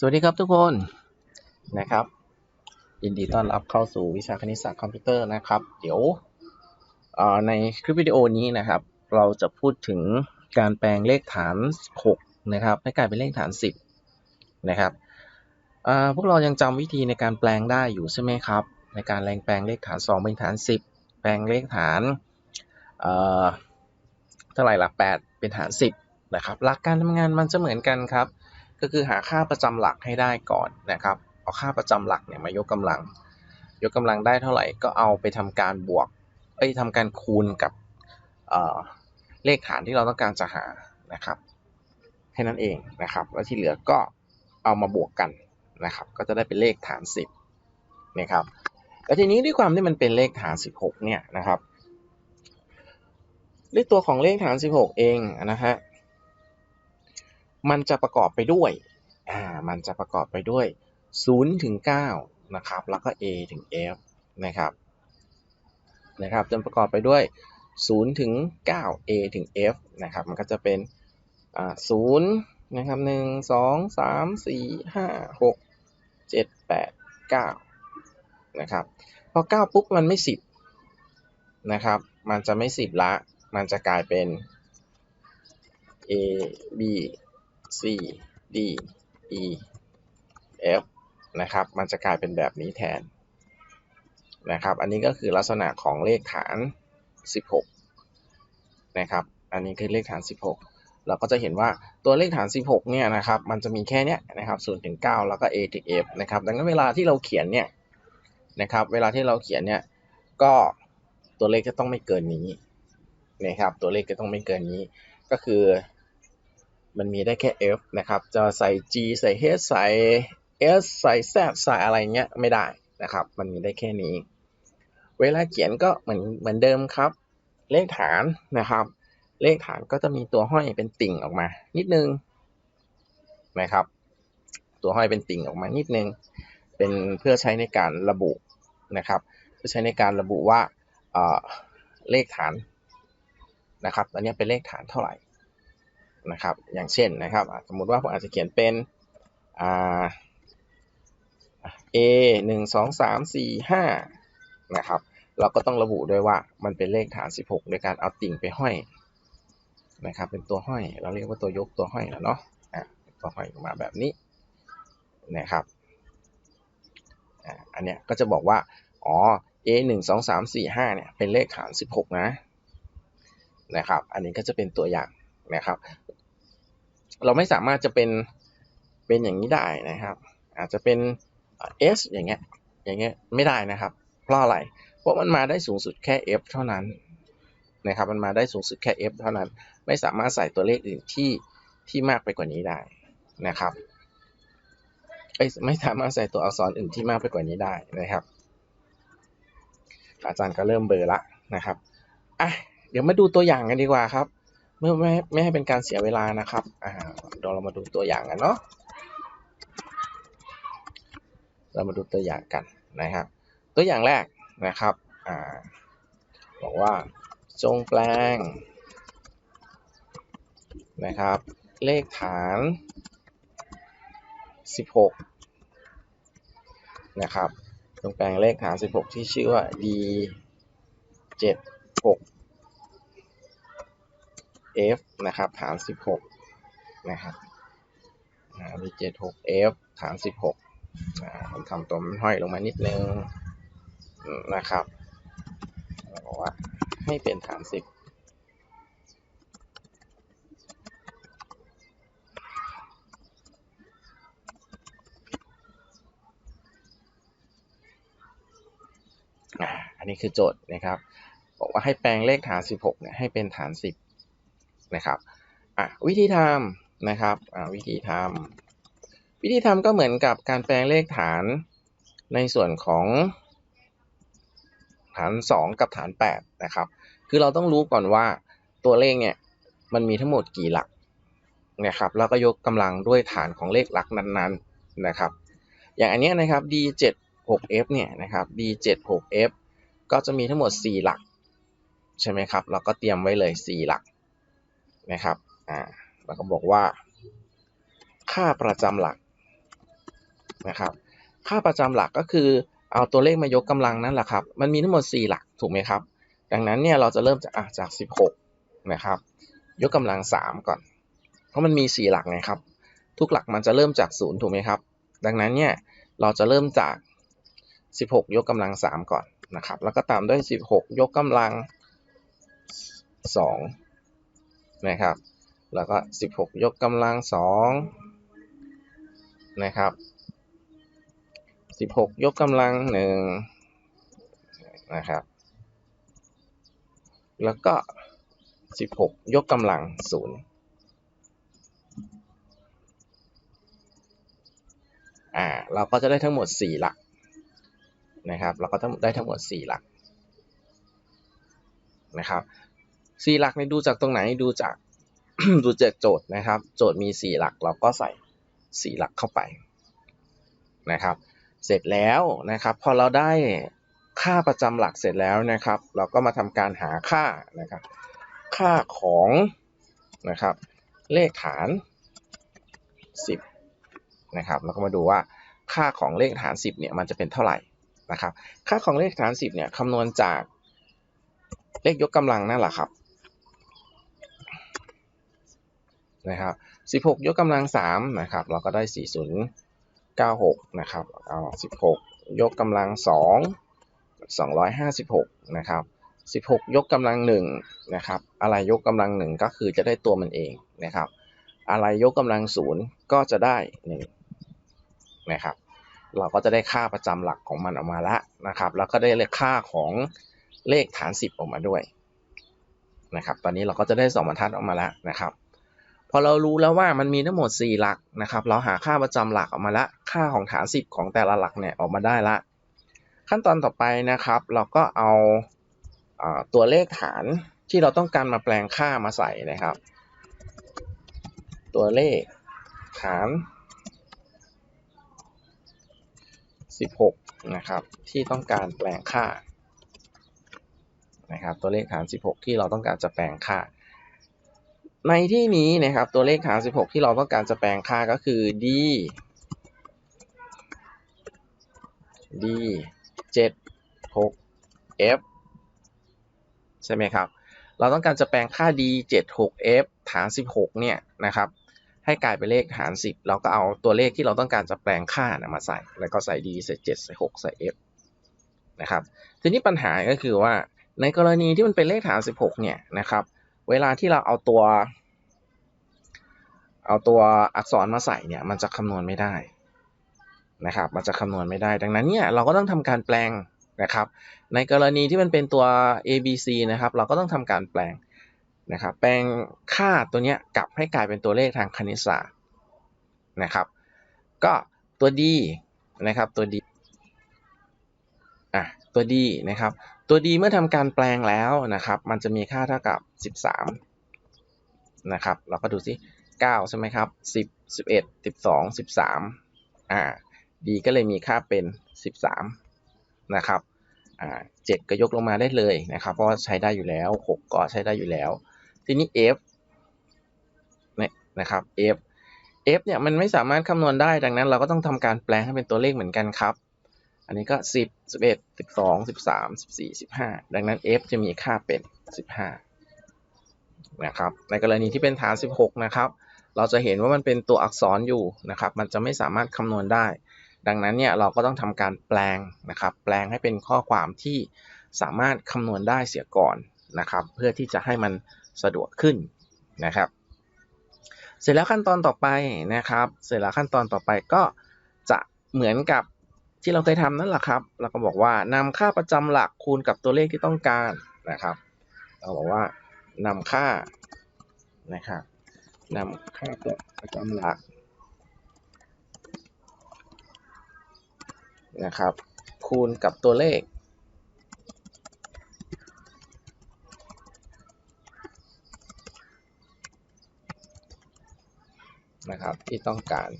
สวัสดีครับทุกคนนะครับ ยินดีต้อนรับเข้าสู่วิชาคณิตศาสตร์คอมพิวเตอร์นะครับ เดี๋ยวในคลิปวิดีโอนี้นะครับ เราจะพูดถึงการแปลงเลขฐาน 6 นะครับให้กลายเป็นเลขฐาน 10 นะครับพวกเรายังจำวิธีในการแปลงได้อยู่ใช่ไหมครับ ในการแรงแปลงเลขฐาน 2 เป็นฐาน 10 แปลงเลขฐานเท่าไหร่ละ8เป็นฐาน 10นะครับหลักการทำงานมันจะเหมือนกันครับ ก็คือหาค่าประจำหลักให้ได้ก่อนนะครับ เอาค่าประจำหลักเนี่ยมายกกำลัง ยกกำลังได้เท่าไหร่ก็เอาไปทำการบวกเอ้ยทำการคูณกับเเลขฐานที่เราต้องการจะหานะครับแค่นั้นเองนะครับ แล้วที่เหลือก็เอามาบวกกันนะครับ ก็จะได้เป็นเลขฐาน 10นะครับแล้วทีนี้ด้วยความที่มันเป็นเลขฐาน 16เนี่ยนะครับด้วยตัวของเลขฐาน 16 เองนะฮะ มันจะประกอบไปด้วย อ่า มันจะประกอบไปด้วย0ถึง9นะครับ แล้วก็ A ถึง F นะครับ นะครับจะประกอบไปด้วย0ถึง9 A ถึง F นะครับ มันก็จะเป็น อ่า0นะครับ1 2 3 4 5 6 7 8 9นะครับ พอ 9 ปุ๊บ มันไม่ 10 นะครับ มันจะไม่ 10 ละ มันจะกลายเป็น A B C D E F นะครับ มันจะกลายเป็นแบบนี้แทนนะครับ อันนี้ก็คือลักษณะของเลขฐาน 16 นะครับ อันนี้คือเลขฐาน 16 เราก็จะเห็นว่าตัวเลขฐาน 16 เนี่ยนะครับ มันจะมีแค่เนี้ยนะครับ0ถึง9แล้วก็ A ถึง F นะครับ ดังนั้นเวลาที่เราเขียนเนี่ยนะครับ เวลาที่เราเขียนเนี่ย ก็ตัวเลขจะต้องไม่เกินนี้นะครับ ตัวเลขจะต้องไม่เกินนี้ ก็คือ มันมีได้แค่ f นะครับ จะใส่ g ใส่ h ใส่ s ใส่ z ใส่อะไรเงี้ยไม่ได้นะครับ มันมีได้แค่นี้ เวลาเขียนก็เหมือนเหมือนเดิมครับ เลขฐานนะครับ เลขฐานก็จะมีตัวห้อยเป็นติ่งออกมา นิดนึงนะครับ ตัวห้อยเป็นติ่งออกมานิดนึง เป็นเพื่อใช้ในการระบุนะครับเพื่อใช้ในการระบุว่าเอ่อเลขฐานนะครับอันนี้เป็นเลขฐานเท่าไหร่ นะครับ อย่างเช่นนะครับ สมมติว่าผมอาจจะเขียนเป็น a หนึ่งสองสามสี่ห้านะครับ เราก็ต้องระบุด้วยว่ามันเป็นเลขฐาน 16 โดยการเอาติ่งไปห้อยนะครับ เป็นตัวห้อย เราเรียกว่าตัวยกตัวห้อยนะเนาะอะตัวห้อยออกมาแบบนี้นะครับอ่าอันเนี้ยก็จะบอกว่า อ๋อ a หนึ่งสองสามสี่ห้าเนี่ยเป็นเลขฐาน 16 นะนะครับ อันนี้ก็จะเป็นตัวอย่างนะครับ เราไม่สามารถจะเป็นเป็นอย่างนี้ได้นะครับ อาจจะเป็น S อย่างเงี้ยอย่างเงี้ยไม่ได้นะครับ เพราะอะไร เพราะมันมาได้สูงสุดแค่ F เท่านั้นนะครับ มันมาได้สูงสุดแค่ F เท่านั้น ไม่สามารถใส่ตัวเลขอื่นที่ที่มากไปกว่านี้ได้นะครับไม่สามารถใส่ตัวอักษรอื่นที่มากไปกว่านี้ได้นะครับ อาจารย์ก็เริ่มเบอร์ละนะครับอะเดี๋ยวมาดูตัวอย่างกันดีกว่าครับ เมื่อไม่ไม่ให้เป็นการเสียเวลานะครับ อ่าเดี๋ยวเรามาดูตัวอย่างกันเนาะ เรามาดูตัวอย่างกันนะครับ ตัวอย่างแรกนะครับ อ่า บอกว่าจงแปลงนะครับ เลขฐาน 16 นะครับ จงแปลงเลขฐาน 16 ที่ชื่อว่า d 7 6 f นะครับ ฐาน 16 นะครับมี76 f ฐาน 16ผมทำตัวมันห้อยลงมานิดนึงนะครับบอกว่าให้เป็นฐาน 10อันนี้คือโจทย์นะครับ บอกว่าให้แปลงเลขฐาน 16เนี่ยให้เป็นฐาน 10 นะครับอะวิธีทำนะครับอะวิธีทำวิธีทำก็เหมือนกับการแปลงเลขฐานในส่วนของฐาน 2 กับฐาน 8 นะครับ คือเราต้องรู้ก่อนว่าตัวเลขเนี่ยมันมีทั้งหมดกี่หลักนะครับแล้วก็ยกกำลังด้วยฐานของเลขหลักนั้นๆนะครับ อย่างอันนี้นะครับ d 7 6 f เนี่ยนะครับ d 7 6 f ก็จะมีทั้งหมด 4 หลัก ใช่ไหมครับ เราก็เตรียมไว้เลย 4 หลัก นะครับอ่าแล้วก็บอกว่า ค่าประจำหลักนะครับ ค่าประจำหลักก็คือเอาตัวเลขมายกกำลังนั่นแหละครับ มันมีทั้งหมด 4 หลักถูกไหมครับ ดังนั้นเนี่ยเราจะเริ่มจากอะจาก 16 นะครับ ยกกำลัง 3 ก่อน เพราะมันมี 4 หลักไงครับ ทุกหลักมันจะเริ่มจาก0ถูกไหมครับ ดังนั้นเนี่ยเราจะเริ่มจาก 16 ยกกำลัง 3 ก่อนนะครับ แล้วก็ตามด้วย 16 ยกกำลัง 2 นะครับ แล้วก็ 16 ยกกำลัง2นะครับ 16 ยกกำลัง1นะครับ แล้วก็ 16 ยกกำลัง0อ่า เราก็จะได้ทั้งหมด 4 หลักนะครับ เราก็ได้ทั้งหมด 4 หลักนะครับ 4หลักในดูจากตรงไหนดูจากดูจากโจทย์นะครับ โจทย์มี4หลักเราก็ใส่4หลักเข้าไปนะครับ เสร็จแล้วนะครับ พอเราได้ค่าประจำหลักเสร็จแล้วนะครับ เราก็มาทำการหาค่านะครับ ค่าของนะครับ เลขฐาน 10นะครับเราก็มาดูว่าค่าของเลขฐาน 10เนี่ยมันจะเป็นเท่าไหร่นะครับ ค่าของเลขฐาน 10เนี่ยคำนวณจากเลขยกกำลังนั่นแหละครับ นะครับ 16 ยกกำลัง3นะครับ เราก็ได้ 4096 นะครับเอา16 ยกกำลัง 2 256 นะครับ 16 ยกกำลัง1นะครับ อะไรยกกำลัง 1 ก็คือจะได้ตัวมันเองนะครับ อะไรยกกำลัง 0 ก็จะได้ 1 นะครับ เราก็จะได้ค่าประจำหลักของมันออกมาแล้วนะครับ แล้วก็ได้เลขค่าของเลขฐาน 10 ออกมาด้วยนะครับ ตอนนี้เราก็จะได้ 2บรรทัดออกมาแล้วนะครับ พอเรารู้แล้วว่ามันมีทั้งหมด 4 หลักนะครับ เราหาค่าประจำหลักออกมาละ ค่าของฐาน 10 ของแต่ละหลักเนี่ยออกมาได้ละ ขั้นตอนต่อไปนะครับ เราก็เอาตัวเลขฐานที่เราต้องการมาแปลงค่ามาใส่นะครับ ตัวเลขฐาน 16 นะครับ ที่ต้องการแปลงค่านะครับ ตัวเลขฐาน 16 ที่เราต้องการจะแปลงค่า ในที่นี้นะครับตัวเลขฐาน 16 ที่เราต้องการจะแปลงค่าก็คือ d d 7 6 f ใช่ไหมครับ เราต้องการจะแปลงค่า d 7 6 f ฐาน 16 เนี่ยนะครับให้กลายเป็นเลขฐาน 10 เราก็เอาตัวเลขที่เราต้องการจะแปลงค่านะมาใส่ แล้วก็ใส่ d ใส่ 7 ใส่ 6 ใส่ f นะครับ ทีนี้ปัญหาก็คือว่าในกรณีที่มันเป็นเลขฐาน 16 เนี่ยนะครับ เวลาที่เราเอาตัว เอาตัวอักษรมาใส่เนี่ย มันจะคำนวณไม่ได้นะครับ มันจะคำนวณไม่ได้ ดังนั้นเนี่ยเราก็ต้องทำการแปลงนะครับ ในกรณีที่มันเป็นตัว a b c นะครับ เราก็ต้องทำการแปลงนะครับ แปลงค่าตัวเนี้ยกลับให้กลายเป็นตัวเลขทางคณิตศาสตร์นะครับ ก็ตัว d นะครับ ตัว d อะตัว d นะครับ ตัว d เมื่อทำการแปลงแล้วนะครับ มันจะมีค่าเท่ากับ 13 นะครับ เราก็ดูสิ9 ใช่ไหมครับ 10 11 12 13 อ่า d ก็เลยมีค่าเป็น 13 นะครับ อ่า 7 ก็ยกลงมาได้เลยนะครับ เพราะใช้ได้อยู่แล้ว 6 ก็ใช้ได้อยู่แล้ว ทีนี้ f เนี่ยนะครับ f f เนี่ยมันไม่สามารถคำนวณได้ ดังนั้นเราก็ต้องทำการแปลงให้เป็นตัวเลขเหมือนกันครับ อันนี้ก็ 10 11 12 13 14 15 ดังนั้น f จะมีค่าเป็น 15 นะครับ ในกรณีที่เป็นฐาน 16 นะครับ เราจะเห็นว่ามันเป็นตัวอักษรอยู่นะครับ มันจะไม่สามารถคำนวณได้ ดังนั้นเนี่ยเราก็ต้องทำการแปลงนะครับ แปลงให้เป็นข้อความที่สามารถคำนวณได้เสียก่อนนะครับ เพื่อที่จะให้มันสะดวกขึ้นนะครับ เสร็จแล้วขั้นตอนต่อไปนะครับ เสร็จแล้วขั้นตอนต่อไปก็จะเหมือนกับ ที่เราเคยทำนั่นแหละครับ เราก็บอกว่านำค่าประจำหลักคูณกับตัวเลขที่ต้องการนะครับ เราบอกว่านำค่านะครับนำค่าประจำหลักนะครับ คูณกับตัวเลขนะครับที่ต้องการ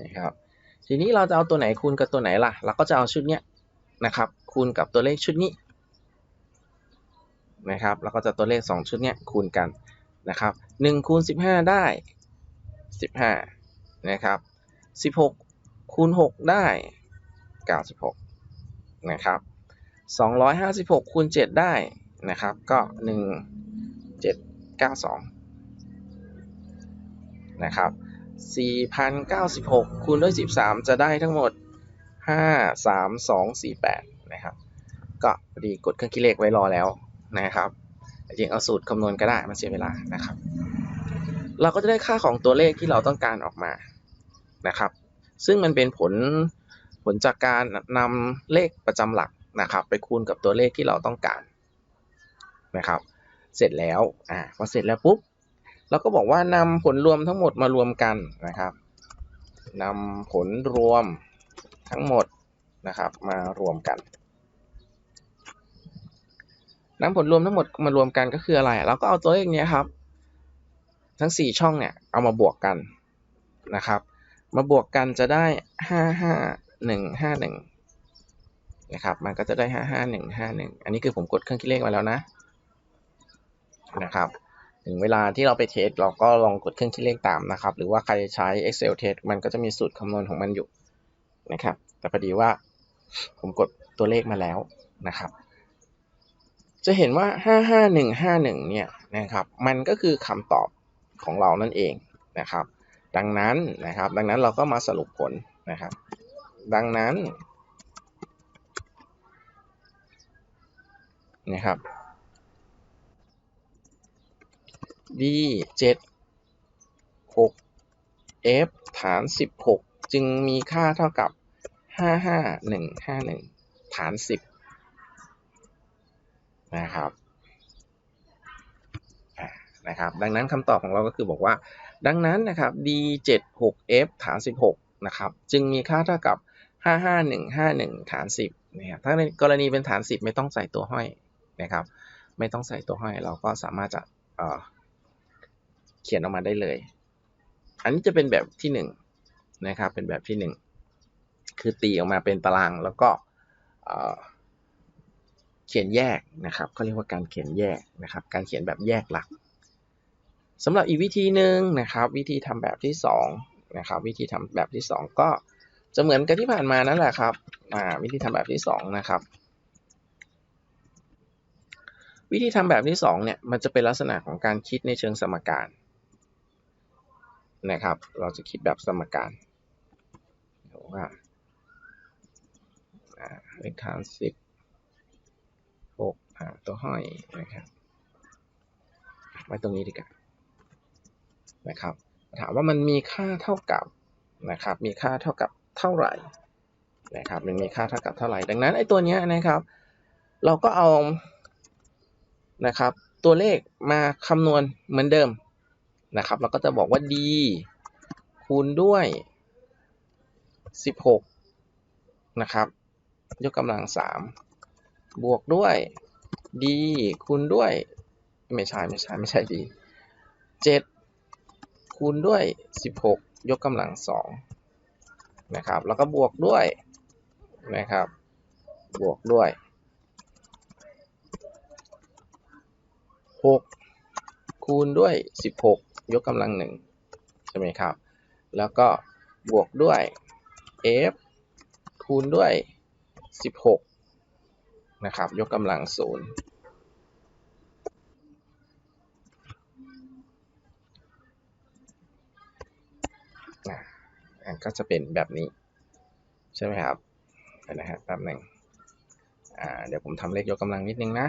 นะครับ ทีนี้เราจะเอาตัวไหนคูณกับตัวไหนล่ะ เราก็จะเอาชุดเนี้ยนะครับ คูณกับตัวเลขชุดนี้นะครับ แล้วก็จะตัวเลข 2 ชุดเนี้ยคูณกันนะครับ1คูณ15 ได้ 15นะครับ16คูณ6ได้ 96นะครับ256คูณ7ได้นะครับ ก็ 1792นะครับ 4,096 คูณด้วย 13 จะได้ทั้งหมด 5 3 2 4 8 นะครับ ก็พอดีกดเครื่องคิดเลขไว้รอแล้วนะครับจริงเอาสูตรคำนวณก็ได้มันเสียเวลานะครับ เราก็จะได้ค่าของตัวเลขที่เราต้องการออกมานะครับ ซึ่งมันเป็นผลผลจากการนำเลขประจำหลักนะครับ ไปคูณกับตัวเลขที่เราต้องการนะครับ เสร็จแล้วอ่าพอเสร็จแล้วปุ๊บ เราก็บอกว่านำผลรวมทั้งหมดมารวมกันนะครับนำผลรวมทั้งหมดนะครับมารวมกันนำผลรวมทั้งหมดมารวมกันก็คืออะไรเราก็เอาตัวเลขนี้ครับ ทั้ง 4 ช่องเนี่ยเอามาบวกกันนะครับ มาบวกกันจะได้ 5 5 1 5 1นะครับ มันก็จะได้ 5 5 1 5 1 อันนี้คือผมกดเครื่องคิดเลขมาแล้วนะนะครับ ถึงเวลาที่เราไปเทสเราก็ลองกดเครื่องคิดเลขตามนะครับ หรือว่าใครใช้ Excel test มันก็จะมีสูตรคำนวณของมันอยู่นะครับ แต่พอดีว่าผมกดตัวเลขมาแล้วนะครับ จะเห็นว่า 55151 เนี่ยนะครับ มันก็คือคำตอบของเรานั่นเองนะครับ ดังนั้นนะครับ ดังนั้นเราก็มาสรุปผลนะครับ ดังนั้นนะครับ d 7 6 f ฐาน 16 จึงมีค่าเท่ากับ 55151 ฐาน 10 นะครับนะครับดังนั้นคำตอบของเราก็คือบอกว่า ดังนั้นนะครับ d 7 6 f ฐาน 16 นะครับจึงมีค่าเท่ากับ 55151 ฐาน 10นะครับถ้าในกรณีเป็นฐาน 10 ไม่ต้องใส่ตัวห้อยนะครับ ไม่ต้องใส่ตัวห้อยเราก็สามารถจะ เขียนออกมาได้เลย อันนี้จะเป็นแบบที่1นนะครับ เป็นแบบที่ 1 คือตีออกมาเป็นตารางแล้วก็เขียนแยกนะครับเขาเรียกว่าการเขียนแยกนะครับ การเขียนแบบแยกหลักสำหรับอีกวิธีหนึ่งนะครับ วิธีทำแบบที่2นะครับ วิธีทำแบบที่ 2 ก็จะเหมือนกับที่ผ่านมานั่นแหละครับวิธีทำแบบที่2นะครับวิธีทำแบบที่2เนี่ยมันจะเป็นลักษณะของการคิดในเชิงสมการ นะครับ เราจะคิดแบบสมการว่าเลขฐานสิบหกตัวห้อยนะครับ ไว้ตรงนี้ดีกว่านะครับ ถามว่ามันมีค่าเท่ากับนะครับ มีค่าเท่ากับเท่าไหร่นะครับ มันมีค่าเท่ากับเท่าไหร่ ดังนั้นไอ้ตัวนี้นะครับ เราก็เอานะครับ ตัวเลขมาคำนวณเหมือนเดิม นะครับ เราก็จะบอกว่า d คูณด้วย 16 นะครับ ยกกำลัง 3 บวกด้วย d คูณด้วย ไม่ใช่ไม่ใช่ไม่ใช่ d 7 คูณด้วย 16 ยกกำลัง 2 นะครับ แล้วก็บวกด้วยนะครับ บวกด้วย 6 คูณด้วย 16 ยกกำลัง1ใช่ไหมครับ แล้วก็บวกด้วย f คูณด้วย 16 นะครับ ยกกำลัง0ก็จะเป็นแบบนี้ ใช่ไหมครับนะฮะแป๊บหนึ่งเดี๋ยวผมทำเลขยกกำลังนิดนึงนะ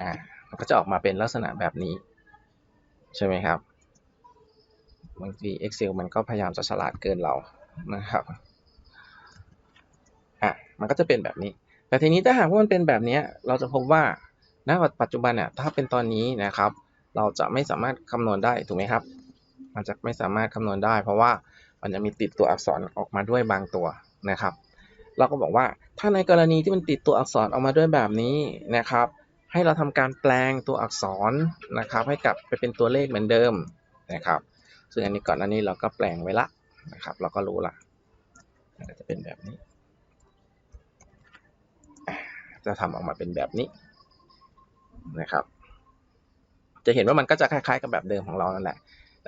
อ่ามันก็จะออกมาเป็นลักษณะแบบนี้ ใช่ไหมครับ บางที Excel มันก็พยายามจะฉลาดเกินเรานะครับอะมันก็จะเป็นแบบนี้ แต่ทีนี้ถ้าหากว่ามันเป็นแบบนี้เราจะพบว่าณปัจจุบันเนี่ยถ้าเป็นตอนนี้นะครับ เราจะไม่สามารถคำนวณได้ถูกไหมครับ มันจะไม่สามารถคำนวณได้ เพราะว่ามันจะมีติดตัวอักษรออกมาด้วยบางตัวนะครับ เราก็บอกว่าถ้าในกรณีที่มันติดตัวอักษรออกมาด้วยแบบนี้นะครับ ให้เราทำการแปลงตัวอักษรนะครับ ให้กลับไปเป็นตัวเลขเหมือนเดิมนะครับ ซึ่งอันนี้ก่อนหน้านี้เราก็แปลงไว้ละนะครับ เราก็รู้ละจะเป็นแบบนี้ จะทำออกมาเป็นแบบนี้นะครับ จะเห็นว่ามันก็จะคล้ายๆกับแบบเดิมของเรานั่นแหละ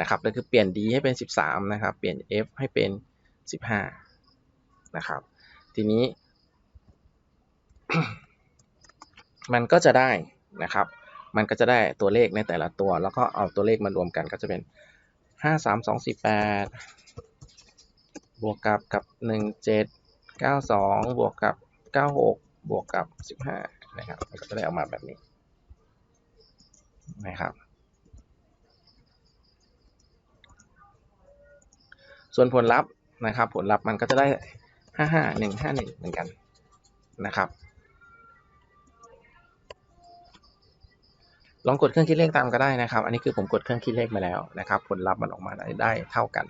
นะครับก็คือเปลี่ยน d ให้เป็น 13 นะครับ เปลี่ยน f ให้เป็น 15 นะครับ ทีนี้ มันก็จะได้นะครับ มันก็จะได้ตัวเลขในแต่ละตัว แล้วก็เอาตัวเลขมารวมกันก็จะเป็น 5 3 2 4 8 บวกกับกับ 1 7 9 2 บวกกับ 96 บวกกับ 15 นะครับมันก็จะได้ออกมาแบบนี้นะครับส่วนผลลัพธ์นะครับ ผลลัพธ์มันก็จะได้ 55 151 เหมือนกันนะครับ ลองกดเครื่องคิดเลขตามก็ได้นะครับ อันนี้คือผมกดเครื่องคิดเลขมาแล้วนะครับ ผลลัพธ์มันออกมาได้เท่ากัน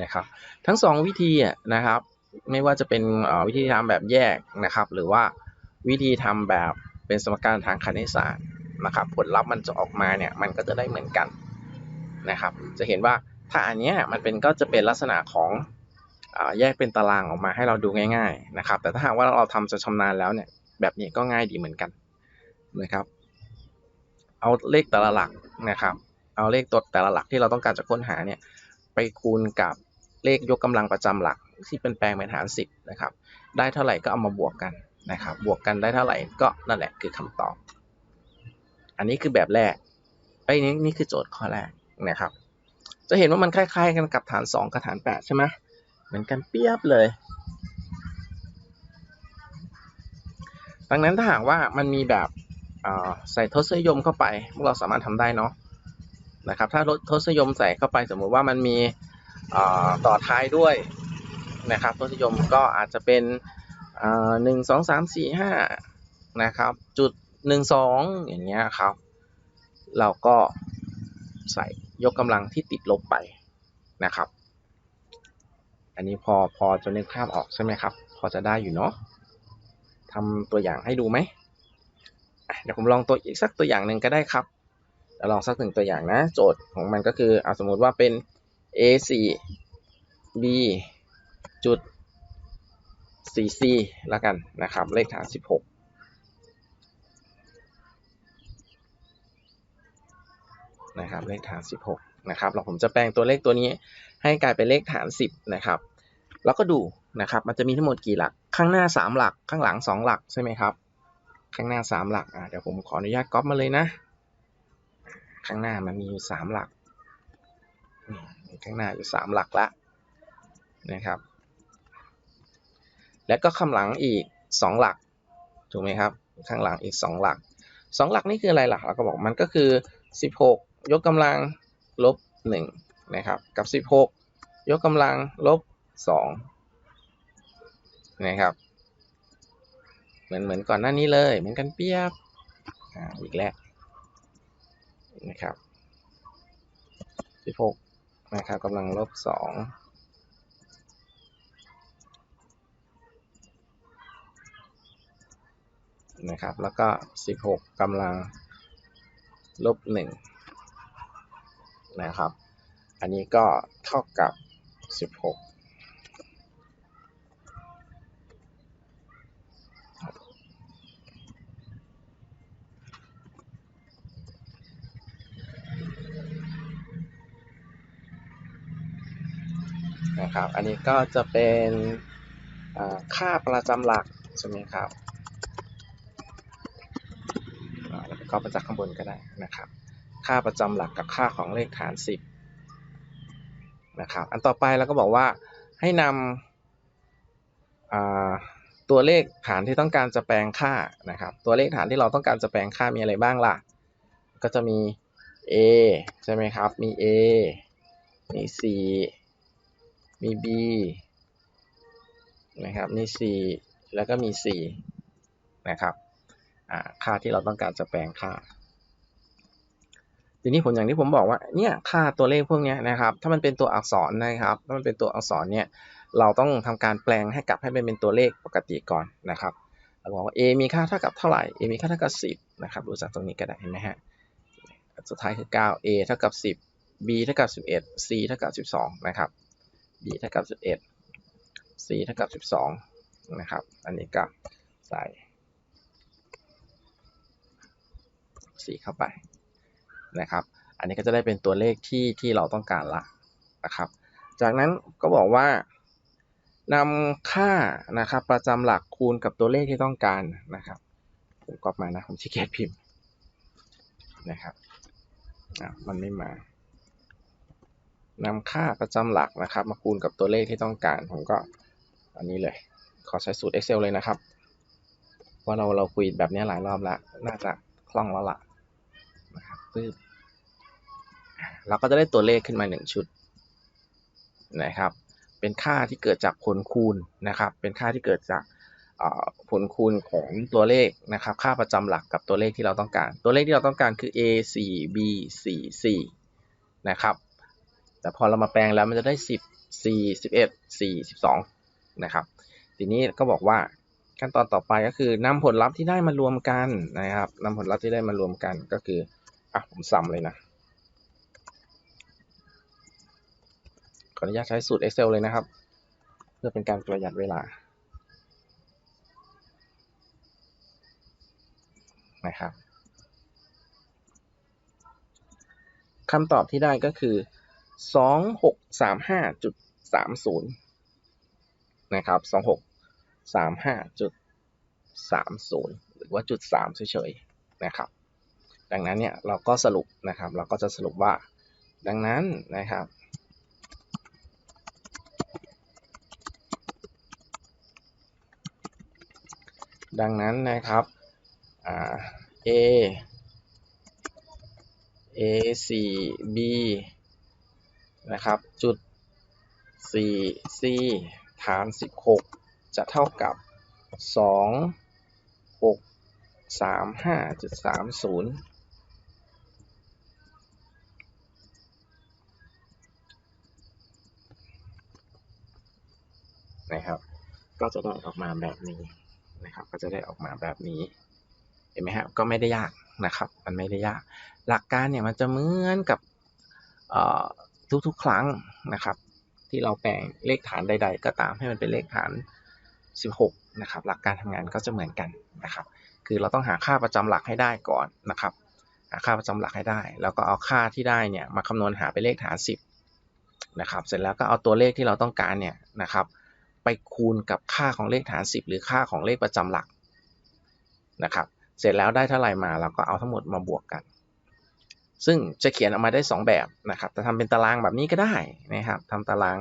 นะครับ ทั้ง 2 วิธีนะครับ ไม่ว่าจะเป็นวิธีทำแบบแยกนะครับ หรือว่าวิธีทำแบบเป็นสมการทางคณิตศาสตร์นะครับ ผลลัพธ์มันจะออกมาเนี่ยมันก็จะได้เหมือนกันนะครับ จะเห็นว่าถ้าอันนี้มันเป็นก็จะเป็นลักษณะของแยกเป็นตารางออกมาให้เราดูง่าย ๆ นะครับ แต่ถ้าหากว่าเราทำจะชำนาญแล้วเนี่ย แบบนี้ก็ง่ายดีเหมือนกันนะครับ เอาเลขแต่ละหลักนะครับ เอาเลขตัวแต่ละหลักที่เราต้องการจะค้นหาเนี่ยไปคูณกับเลขยกกำลังประจำหลักที่เป็นแปลงเป็นหารสิบนะครับ ได้เท่าไหร่ก็เอามาบวกกันนะครับ บวกกันได้เท่าไหร่ก็นั่นแหละคือคำตอบ อันนี้คือแบบแรกไอ้นี้นี่คือโจทย์ข้อแรกนะครับ จะเห็นว่ามันคล้ายๆกันกับฐาน 2 กับฐาน 8 ใช่ไหมเหมือนกันเปียบเลย ดังนั้นถ้าหากว่ามันมีแบบใส่ทศนิยมเข้าไปพวกเราสามารถทำได้เนาะนะครับถ้าทศนิยมใส่เข้าไปสมมุติว่ามันมีต่อท้ายด้วยนะครับทศนิยมก็อาจจะเป็นหนึ่งสองสามสี่ห้านะครับจุดหนึ่งสองอย่างเงี้ยครับ เราก็ใส่ยกกำลังที่ติดลบไปนะครับ อันนี้พอพอจะนึกภาพออกใช่ไหมครับ พอจะได้อยู่เนาะ ทำตัวอย่างให้ดูไหมเดี๋ยวผมลองตัวอีกสักตัวอย่างหนึ่งก็ได้ครับลองสักหนึ่งตัวอย่างนะ โจทย์ของมันก็คือเอาสมมติว่าเป็น a 4 b จุด 4c แล้วกันนะครับ เลขฐาน 16นะครับเลขฐาน 16นะครับเราผมจะแปลงตัวเลขตัวนี้ให้กลายเป็นเลขฐาน 10นะครับ แล้วก็ดู นะครับ มันจะมีทั้งหมดกี่หลัก ข้างหน้า 3 หลัก ข้างหลัง 2 หลักใช่ไหมครับ ข้างหน้า 3 หลักอะเดี๋ยวผมขออนุญาตก๊อปมาเลยนะ ข้างหน้ามันมีอยู่3หลัก ข้างหน้าอยู่ 3 หลักละนะครับ แล้วก็ข้างหลังอีก 2 หลัก ถูกไหมครับ ข้างหลังอีก 2 หลัก 2 หลักนี่คืออะไรหล่ะเราก็บอกมันก็คือ 16 ยกกำลังลบ1นะครับ กับ 16 ยกกำลังลบ2 นะครับ เหมือนเหมือนก่อนหน้านี้เลย เหมือนกันเปียบอ่าอีกแล้วนะครับ16นะครับกำลังลบ2นะครับ แล้วก็ 16กำลังลบ1นะครับ อันนี้ก็เท่ากับ 16 นะครับ อันนี้ก็จะเป็นค่าประจำหลักใช่ไหมครับก็ประจากข้างบนก็ได้นะครับ ค่าประจำหลักกับค่าของเลขฐาน 10นะครับ อันต่อไปเราก็บอกว่าให้นำตัวเลขฐานที่ต้องการจะแปลงค่านะครับ ตัวเลขฐานที่เราต้องการจะแปลงค่ามีอะไรบ้างล่ะ ก็จะมี a ใช่ไหมครับ มี a มี c มี b นะครับ มี c แล้วก็มี c นะครับค่าที่เราต้องการจะแปลงค่า ทีนี้ผมอย่างที่ผมบอกว่าเนี่ยค่าตัวเลขพวกนี้นะครับ ถ้ามันเป็นตัวอักษรนะครับ ถ้ามันเป็นตัวอักษรเนี่ยเราต้องทำการแปลงให้กลับให้มันเป็นตัวเลขปกติก่อนนะครับเราบอกว่า a มีค่าเท่ากับเท่าไหร่ a มีค่าเท่ากับ 10นะครับดูจากตรงนี้ก็ได้เห็นไหมฮะสุดท้ายคือ 9 a เท่ากับ 10 b เท่ากับ 11 c เท่ากับ 12 นะครับ b เท่ากับ 11 c เท่ากับ 12 นะครับ อันนี้ก็ใส่ c เข้าไปนะครับ อันนี้ก็จะได้เป็นตัวเลขที่ที่เราต้องการละนะครับ จากนั้นก็บอกว่านำค่านะครับประจำหลักคูณกับตัวเลขที่ต้องการนะครับผมก๊อปมานะผมชี้เกียจพิมพ์นะครับอะมันไม่มา นำค่าประจำหลักนะครับ มาคูณกับตัวเลขที่ต้องการ ผมก็อันนี้เลย ขอใช้สูตร Excel เลยนะครับ ว่าเราเราคุยแบบนี้หลายรอบแล้ว น่าจะคล่องแล้วล่ะนะครับปึ๊บเราก็จะได้ตัวเลขขึ้นมาหนึ่งชุดนะครับ เป็นค่าที่เกิดจากผลคูณนะครับ เป็นค่าที่เกิดจากผลคูณของตัวเลขนะครับ ค่าประจำหลักกับตัวเลขที่เราต้องการ ตัวเลขที่เราต้องการคือ a 4 b 4 4นะครับ แต่พอเรามาแปลงแล้วมันจะได้ 10 4 11 4 12 นะครับ ทีนี้ก็บอกว่าขั้นตอนต่อไปก็คือนำผลลัพธ์ที่ได้มารวมกันนะครับนำผลลัพธ์ที่ได้มารวมกันก็คืออะผมซ้ำเลยนะขออนุญาตใช้สูตร Excel เลยนะครับ เพื่อเป็นการประหยัดเวลานะครับคำตอบที่ได้ก็คือ 2635.30นะครับ2635.30หรือว่าจุด3เฉยๆนะครับ ดังนั้นเนี่ยเราก็สรุปนะครับ เราก็จะสรุปว่า ดังนั้นนะครับ ดังนั้นนะครับ A A 4 B นะครับ จุด 4 C ฐาน 16 จะเท่ากับ 2 6 3 5 3 0 นะครับ ก็จะได้ออกมาแบบนี้นะครับ ก็จะได้ออกมาแบบนี้ เห็นไหมครับ ก็ไม่ได้ยากนะครับ มันไม่ได้ยาก หลักการเนี่ยมันจะเหมือนกับ ทุกๆ ครั้งนะครับ ที่เราแปลงเลขฐานใด ๆ ก็ตามให้มันเป็นเลขฐาน 16 นะครับ หลักการทำงานก็จะเหมือนกันนะครับ คือเราต้องหาค่าประจำหลักให้ได้ก่อนนะครับ หาค่าประจำหลักให้ได้ แล้วก็เอาค่าที่ได้เนี่ยมาคำนวณหาเป็นเลขฐาน 10 นะครับ เสร็จแล้วก็เอาตัวเลขที่เราต้องการเนี่ยนะครับ ไปคูณกับค่าของเลขฐาน 10 หรือค่าของเลขประจำหลักนะครับ เสร็จแล้วได้เท่าไหร่มาเราก็เอาทั้งหมดมาบวกกัน ซึ่งจะเขียนออกมาได้ 2 แบบนะครับจะทำเป็นตารางแบบนี้ก็ได้นะครับทำตาราง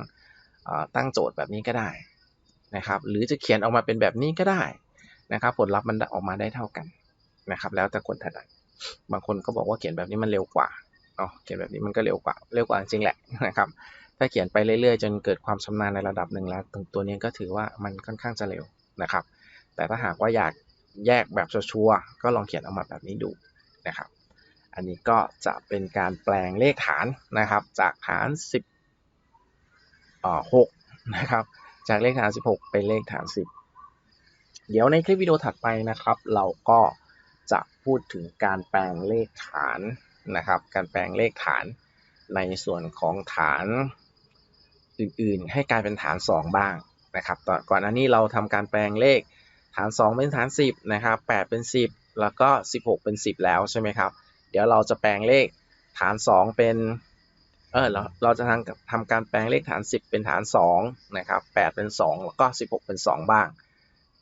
ตั้งโจทย์แบบนี้ก็ได้นะครับหรือจะเขียนออกมาเป็นแบบนี้ก็ได้นะครับ ผลลัพธ์มันออกมาได้เท่ากันนะครับ แล้วแต่คนถนัดบางคนก็บอกว่าเขียนแบบนี้มันเร็วกว่าอ๋อเขียนแบบนี้มันก็เร็วกว่าเร็วกว่าจริงแหละนะครับ ถ้าเขียนไปเรื่อยๆ จนเกิดความชำนาญในระดับหนึ่งแล้วตัวนี้ก็ถือว่ามันค่อนข้างจะเร็วนะครับ แต่ถ้าหากว่าอยากแยกแบบชัวร์ก็ลองเขียนออกมาแบบนี้ดูนะครับ อันนี้ก็จะเป็นการแปลงเลขฐานนะครับ จากฐาน 10อ่อ6นะครับ จากเลขฐาน 16 เป็นเลขฐาน 10 เดี๋ยวในคลิปวิดีโอถัดไปนะครับ เราก็จะพูดถึงการแปลงเลขฐานนะครับ การแปลงเลขฐานในส่วนของฐานอื่นๆ ให้กลายเป็นฐาน 2 บ้างนะครับก่อนอันนี้เราทำการแปลงเลขฐาน 2 เป็นฐาน 10 นะครับ 8 เป็น 10 แล้วก็ 16 เป็น 10 แล้วใช่ไหมครับ เดี๋ยวเราจะแปลงเลขฐาน 2 เป็น เออเราเราจะทำทำการแปลงเลขฐาน 10 เป็นฐาน2นะครับ8เป็น 2 แล้วก็ 16 เป็น 2 บ้าง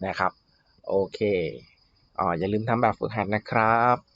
นะครับ โอเคอ๋ออย่าลืมทำแบบฝึกหัดนะครับ